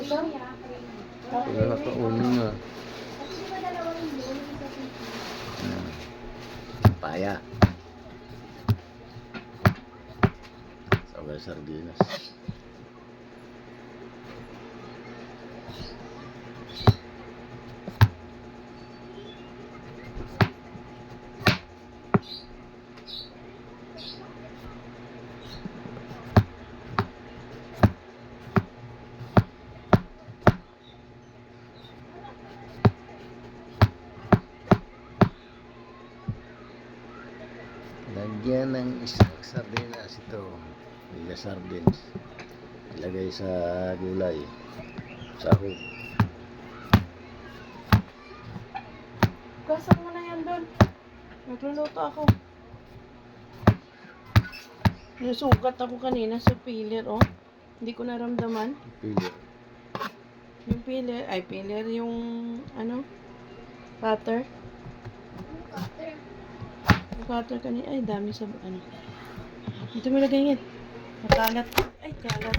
Wala ka uno nga. Paya. Sabay sardinas. Lagyan ng isang sardinas ito. Mega sardines. Ilagay sa gulay. Sahog. Gasan mo na yan doon. Nagluluto ako. Nasugat ako kanina sa pillar, oh. Hindi ko naramdaman. Pili. Yung pillar, ay pillar yung, ano, cutter. Cutter kanina, ay dami sa, ano. Ito mo lagay yan. Makalat. Ay, kalat.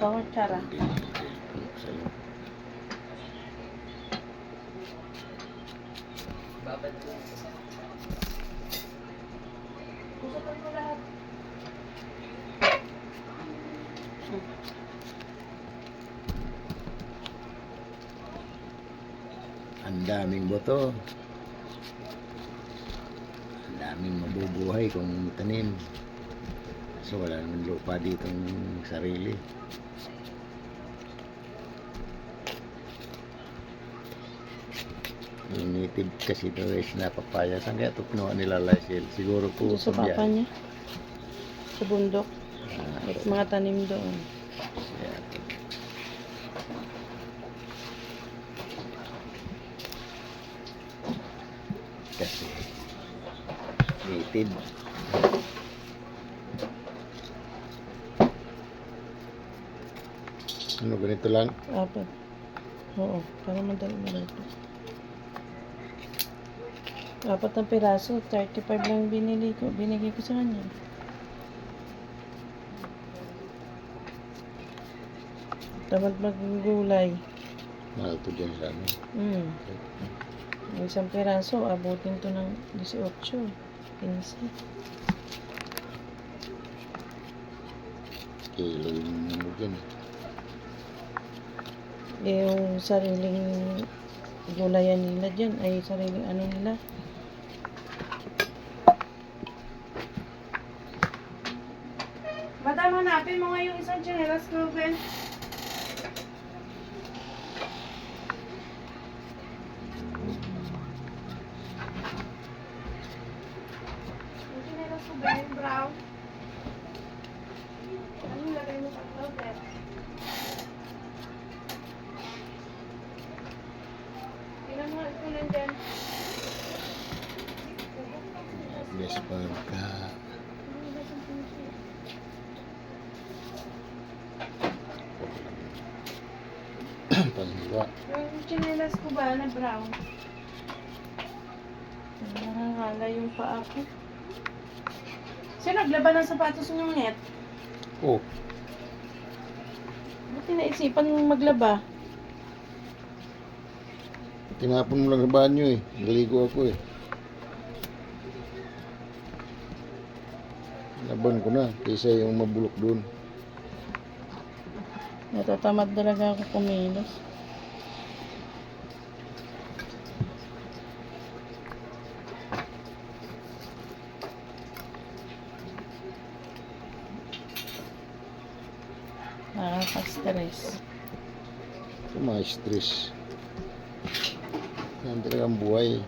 Bawat tsara. Sa'yo. Kusutan mo lahat. Ang daming boto. Ang daming mabubuhay kung tanim. So wala naman lupa dito sarili. Native kasi ito is napapaya. Saan kaya ito kinuha nila Lysil? Siguro po sa papa niya. Sa bundok. Ah, At mga tanim doon. yeah. Kasi native. Ano ganito lang? Apat. Oo, para madali na ito. Apat na piraso, 35 lang binili ko, binigay ko sa kanya. Tamad maggulay. Mahal to dyan sa ano. Hmm. Yung isang piraso, abutin to ng 18. 15. Kilo yung ano dyan. Eh, yung sariling gulayan nila dyan, ay sariling ano nila. Madam, hanapin mo nga yung isang chinelas ko, Ben. Yung chinelas ko, Ben, yung brown. Ano yung lagay mo sa closet? Tingnan mo, ito nandyan. Yes, pagka panghiwa. Yung chinelas ko ba na brown? Nakakala yung paa ko. Sino naglaban ng sapatos ng net? Oh, Buti naisipan mong maglaba. tinapon mo lang sa banyo eh. Naligo ako eh. Laban ko na, kaysa yung mabulok doon. Natatamad talaga ako kumilos. Nakaka-stress. Mga stress. Yan talaga ang buhay.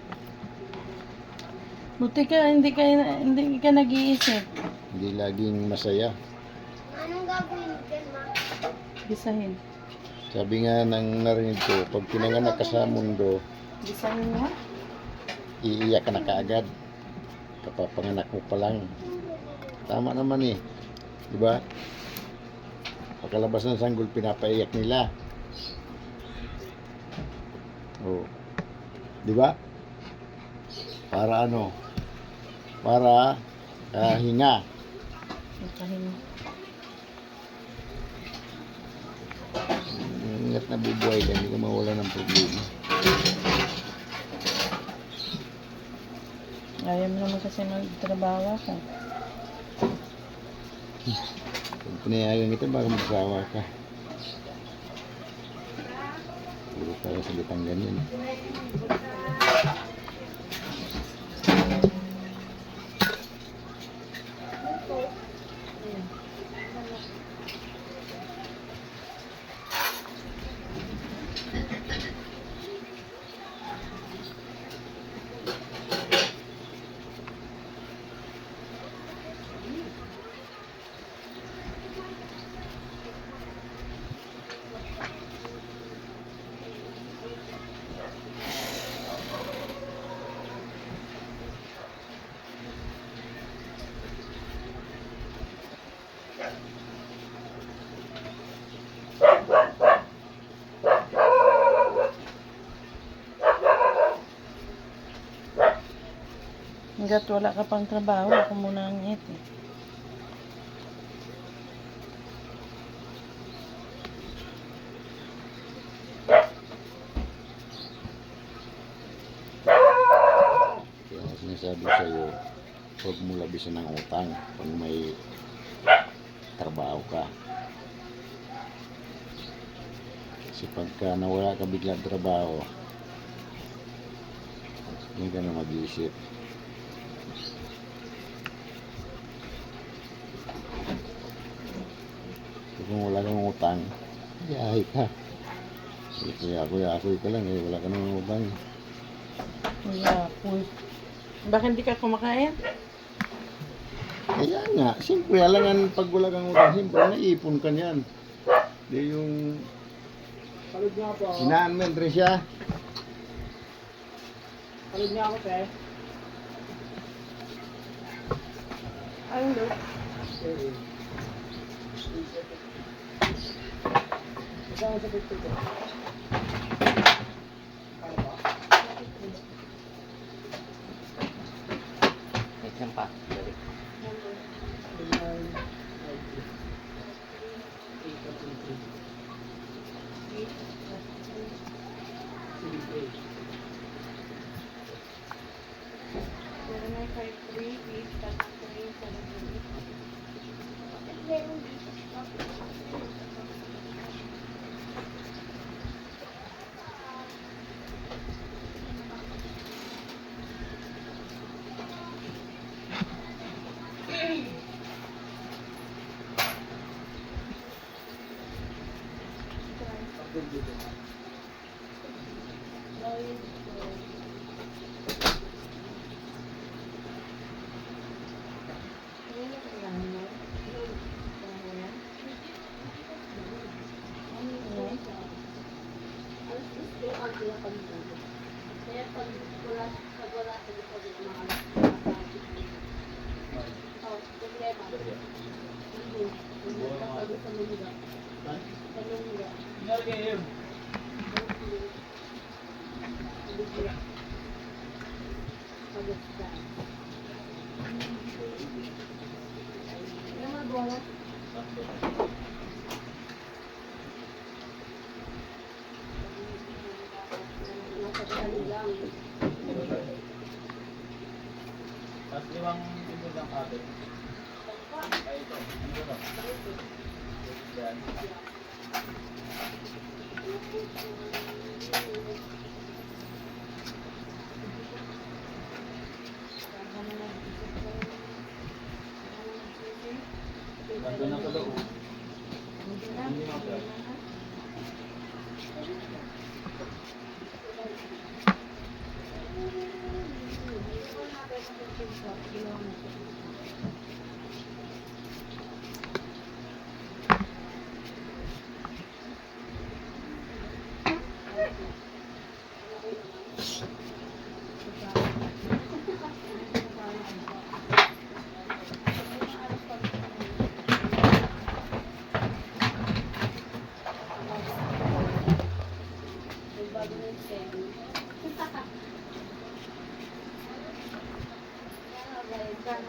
Buti ka, hindi ka, hindi ka nag-iisip. Hindi laging masaya. Bisahin. Sabi nga ng narinig ko, pag pinanganak ka sa mundo, Bisahin mo. iiyak ka na kaagad. Kapapanganak mo pa lang. Tama naman eh. Di ba? Pagkalabas ng sanggol, pinapaiyak nila. Oh. Di ba? Para ano? para ah, hinga. Nakahinga. Ingat na bubuhay ka, hindi ka mawala ng problema. Ayaw mo naman kasi magtrabaho ako. Kung pinayagan kita, baka magsawa ka. Puro tayo salitang ganyan. Hanggat wala ka pang trabaho, ako muna ang it eh. Sinasabi sa'yo, huwag mo labisan ng utang pag may trabaho ka. Kasi pagka nawala ka biglang trabaho, hindi ka na mag-iisip. Kung wala kang utang, yahay ka. Kaya ako, yakoy ka lang eh, wala ka nang utang. Wala po. Bakit hindi ka kumakain? Kaya nga, siyempre, alangan pag wala kang utang, siyempre, naipon ka niyan. Di yung Palod nga po. sinaan mo, Tricia. Palod nga ako, te. Ayun do. Isang sa pag sila pagbulo. Tapos limang piso lang ate. Ay, ito. Ano ba? Yan.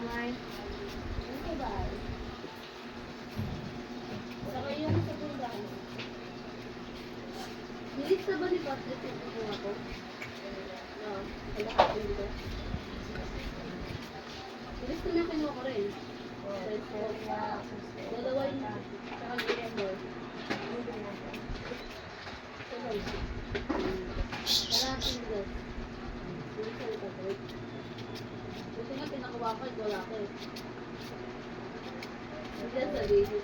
Ano ba? Saka sa bundahan. Nilista ba ni Patrick yung kukuha ko? No, kalahatin dito. Nilista na kinuha ko rin. Dalawa yun na. Saka William Boy. Kalahatin dito. Nilista ni Patrick. Buti nga pinakuha ko, wala ko eh. Hindi sa video.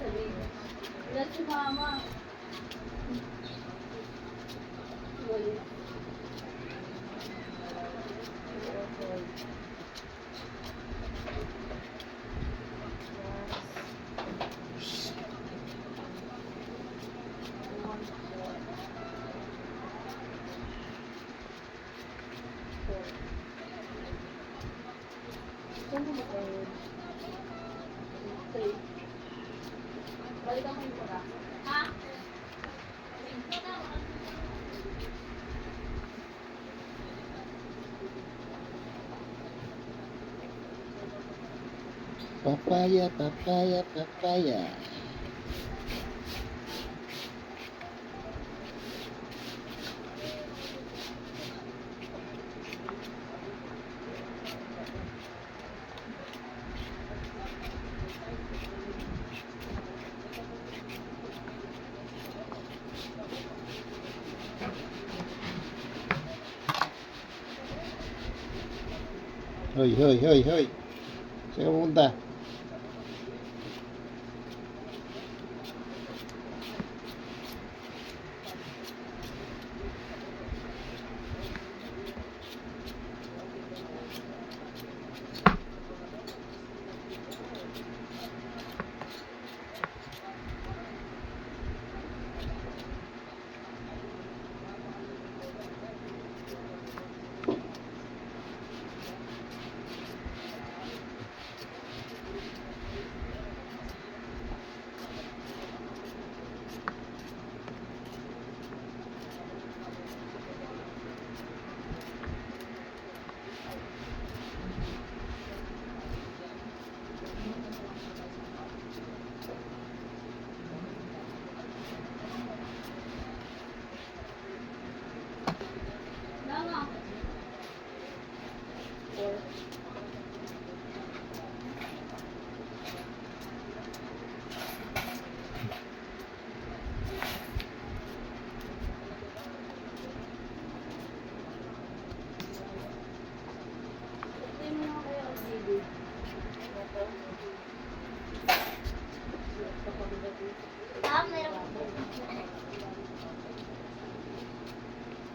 Sa video. Wala si mama. Wala. Saan mo ba Three. Balikan mo yung pula. Ha? Papaya, papaya, papaya. 嘿嘿嘿嘿小笨蛋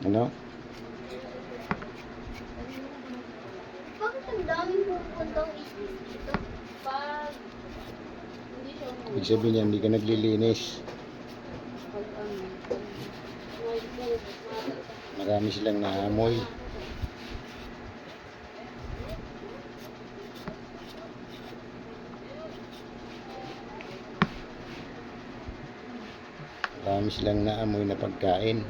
Ano? Bakit ang daming pupuntang isip dito? Pag hindi siya Ibig sabihin niya, hindi ka naglilinis. Pag ano, may Marami silang naamoy. Marami silang naamoy na pagkain.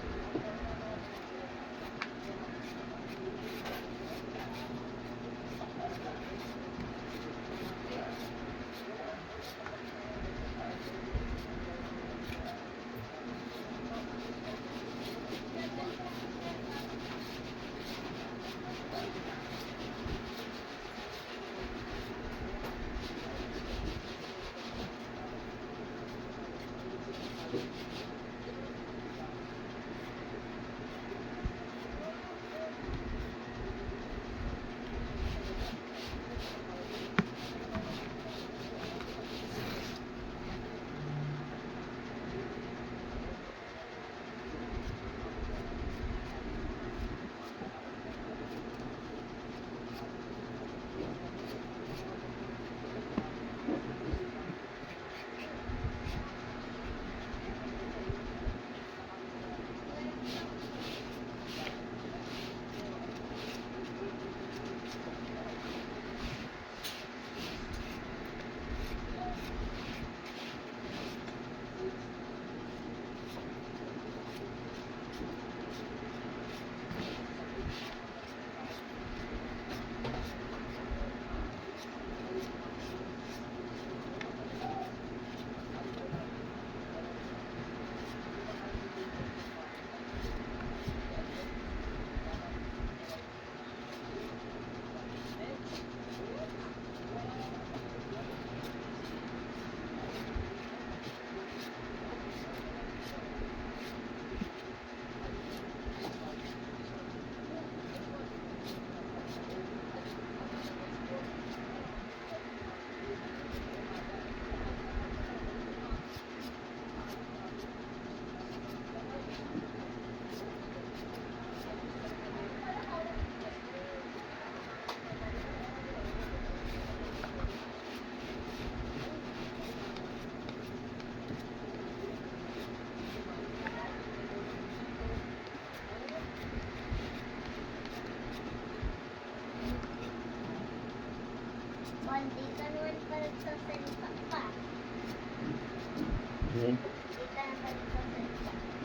Nagsasalita pa.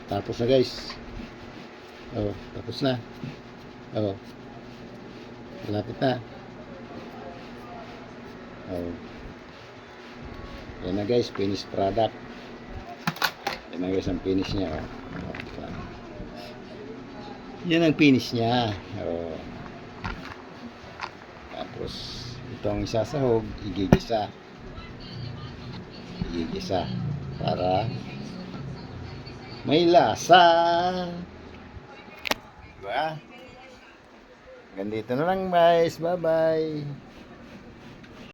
Tapos na guys. Oh, tapos na. Oh. Malapit na. Oh. Yan na guys, finished product. Yan na guys ang finish niya. Oh. Oh. Yan ang finish niya. Oh. Tapos, itong isasahog, igigisa. Igigisa. Para may lasa. Diba? Ganito na lang guys. Bye-bye.